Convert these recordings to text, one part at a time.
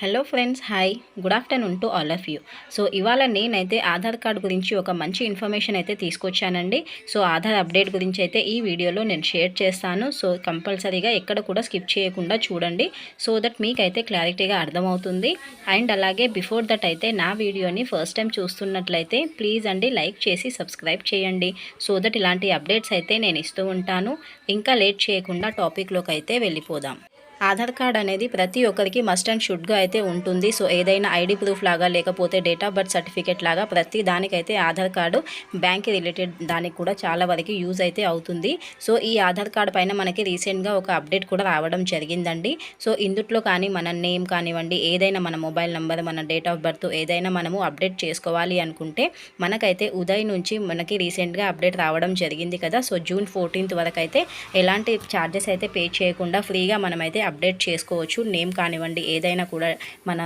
Hello friends hi good afternoon to all of you so ఇవాళ నేనైతే Aadhaar card గురించి ఒక మంచి ఇన్ఫర్మేషన్ అయితే తీసుకొచ్చానండి. సో ఆధార్ అప్డేట్ గురించి అయితే ఈ వీడియోలో నేను షేర్ చేస్తాను. సో కంపల్సరీగా ఎక్కడ కూడా స్కిప్ చేయకుండా చూడండి. సో దట్ మీకైతే క్లారిటీగా అర్థమవుతుంది. అండ్ అలాగే బిఫోర్ దట్ అయితే నా వీడియోని ఫస్ట్ టైం చూస్తున్నట్లయితే ప్లీజ్ అండి లైక్ చేసి సబ్స్క్రైబ్ చేయండి. సో దట్ ఇలాంటి అప్డేట్స్ అయితే నేను ఇస్తూ ఉంటాను. ఇంకా లేట్ చేయకుండా టాపిక్లోకి అయితే వెళ్ళిపోదాం. ఆధార్ కార్డ్ అనేది ప్రతి ఒక్కరికి మస్ట్ అండ్ షుడ్గా అయితే ఉంటుంది. సో ఏదైనా ఐడి ప్రూఫ్ లాగా లేకపోతే డేట్ ఆఫ్ బర్త్ సర్టిఫికేట్ లాగా ప్రతి దానికైతే ఆధార్ కార్డు బ్యాంక్ రిలేటెడ్ దానికి కూడా చాలా వరకు యూజ్ అయితే అవుతుంది. సో ఈ ఆధార్ కార్డ్ పైన మనకి రీసెంట్గా ఒక అప్డేట్ కూడా రావడం జరిగిందండి. సో ఇందుట్లో కానీ మన నేమ్ కానివ్వండి ఏదైనా మన మొబైల్ నెంబర్ మన డేట్ ఆఫ్ బర్త్ ఏదైనా మనము అప్డేట్ చేసుకోవాలి అనుకుంటే మనకైతే ఉదయ్ నుంచి మనకి రీసెంట్గా అప్డేట్ రావడం జరిగింది కదా. సో జూన్ ఫోర్టీన్త్ వరకు అయితే ఎలాంటి ఛార్జెస్ అయితే పే చేయకుండా ఫ్రీగా మనమైతే అప్డేట్ చేసుకోవచ్చు. నేమ్ కానివ్వండి ఏదైనా కూడా మన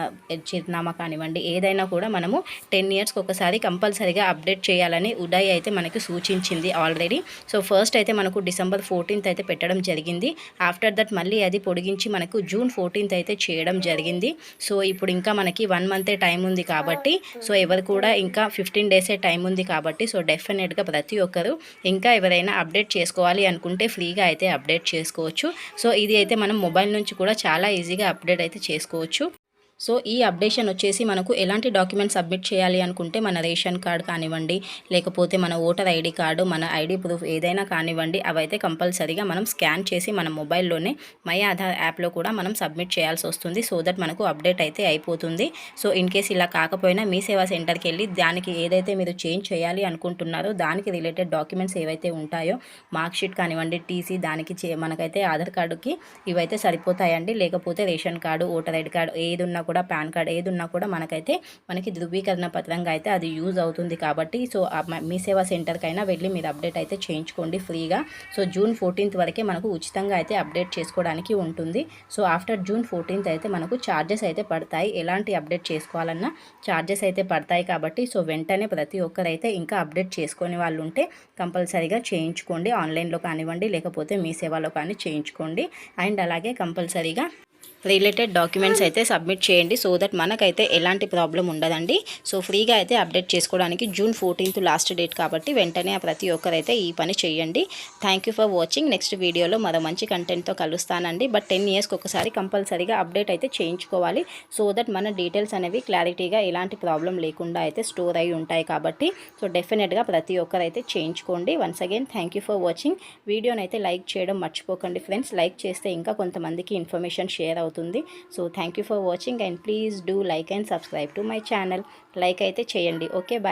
చిరునామా కానివ్వండి ఏదైనా కూడా మనము టెన్ ఇయర్స్కి ఒకసారి కంపల్సరీగా అప్డేట్ చేయాలని ఉదయ్ అయితే మనకి సూచించింది ఆల్రెడీ. సో ఫస్ట్ అయితే మనకు డిసెంబర్ ఫోర్టీన్త్ అయితే పెట్టడం జరిగింది. ఆఫ్టర్ దట్ మళ్ళీ అది పొడిగించి మనకు జూన్ ఫోర్టీన్త్ అయితే చేయడం జరిగింది. సో ఇప్పుడు ఇంకా మనకి వన్ మంతే టైం ఉంది కాబట్టి సో ఎవరు కూడా ఇంకా ఫిఫ్టీన్ డేసే టైం ఉంది కాబట్టి సో డెఫినెట్గా ప్రతి ఒక్కరు ఇంకా ఎవరైనా అప్డేట్ చేసుకోవాలి అనుకుంటే ఫ్రీగా అయితే అప్డేట్ చేసుకోవచ్చు. సో ఇది అయితే మనం మొబైల్ నుంచి కూడా చాలా ఈజీగా అప్డేట్ అయితే చేసుకోవచ్చు. సో ఈ అప్డేషన్ వచ్చేసి మనకు ఎలాంటి డాక్యుమెంట్ సబ్మిట్ చేయాలి అనుకుంటే మన రేషన్ కార్డ్ కానివ్వండి లేకపోతే మన ఓటర్ ఐడి కార్డు మన ఐడి ప్రూఫ్ ఏదైనా కానివ్వండి అవైతే కంపల్సరీగా మనం స్కాన్ చేసి మన మొబైల్లోనే మై ఆధార్ యాప్లో కూడా మనం సబ్మిట్ చేయాల్సి వస్తుంది. సో దట్ మనకు అప్డేట్ అయితే అయిపోతుంది. సో ఇన్ కేస్ ఇలా కాకపోయినా మీ సేవా సెంటర్కి వెళ్ళి దానికి ఏదైతే మీరు చేంజ్ చేయాలి అనుకుంటున్నారో దానికి రిలేటెడ్ డాక్యుమెంట్స్ ఏవైతే ఉంటాయో మార్క్షీట్ కానివ్వండి టీసీ దానికి మనకైతే ఆధార్ కార్డుకి ఇవైతే సరిపోతాయండి. లేకపోతే ration card voter ID card ఏది ఉన్నా కూడా పాన్ కార్డ్ ఏది ఉన్నా కూడా మనకైతే మనకి ధృవీకరణ పత్రంగా అయితే అది యూజ్ అవుతుంది కాబట్టి సో మీ సేవా సెంటర్కైనా వెళ్ళి మీరు అప్డేట్ అయితే చేయించుకోండి ఫ్రీగా. సో జూన్ ఫోర్టీన్త్ వరకే మనకు ఉచితంగా అయితే అప్డేట్ చేసుకోవడానికి ఉంటుంది. సో ఆఫ్టర్ జూన్ ఫోర్టీన్త్ అయితే మనకు ఛార్జెస్ అయితే పడతాయి. ఎలాంటి అప్డేట్ చేసుకోవాలన్నా ఛార్జెస్ అయితే పడతాయి కాబట్టి సో వెంటనే ప్రతి ఒక్కరైతే ఇంకా అప్డేట్ చేసుకునే వాళ్ళు ఉంటే కంపల్సరీగా చేయించుకోండి. ఆన్లైన్లో కానివ్వండి లేకపోతే మీ సేవలో కానీ చేయించుకోండి. అండ్ అలాగే కంపల్సరీగా రిలేటెడ్ డాక్యుమెంట్స్ అయితే సబ్మిట్ చేయండి సో దట్ మనకైతే ఎలాంటి ప్రాబ్లం ఉండదండి. సో ఫ్రీగా అయితే అప్డేట్ చేసుకోవడానికి జూన్ ఫోర్టీన్త్ లాస్ట్ డేట్ కాబట్టి వెంటనే ప్రతి ఒక్కరైతే ఈ పని చేయండి. థ్యాంక్ ఫర్ వాచింగ్ నెక్స్ట్ వీడియోలో మరో మంచి కంటెంట్తో కలుస్తానండి. బట్ టెన్ ఇయర్స్కి ఒకసారి కంపల్సరీగా అప్డేట్ అయితే చేయించుకోవాలి. సో దట్ మన డీటెయిల్స్ అనేవి క్లారిటీగా ఎలాంటి ప్రాబ్లం లేకుండా అయితే స్టోర్ అయి ఉంటాయి కాబట్టి సో డెఫినెట్గా ప్రతి ఒక్కరైతే చేయించుకోండి. Once again thank for watching వీడియోని అయితే లైక్ చేయడం మర్చిపోకండి. ఫ్రెండ్స్ లైక్ చేస్తే ఇంకా కొంతమందికి ఇన్ఫర్మేషన్ షేర్ అవుతుంది. అవుతుంది so thank for watching and please do like and subscribe to my channel like అయితే చేయండి. Okay bye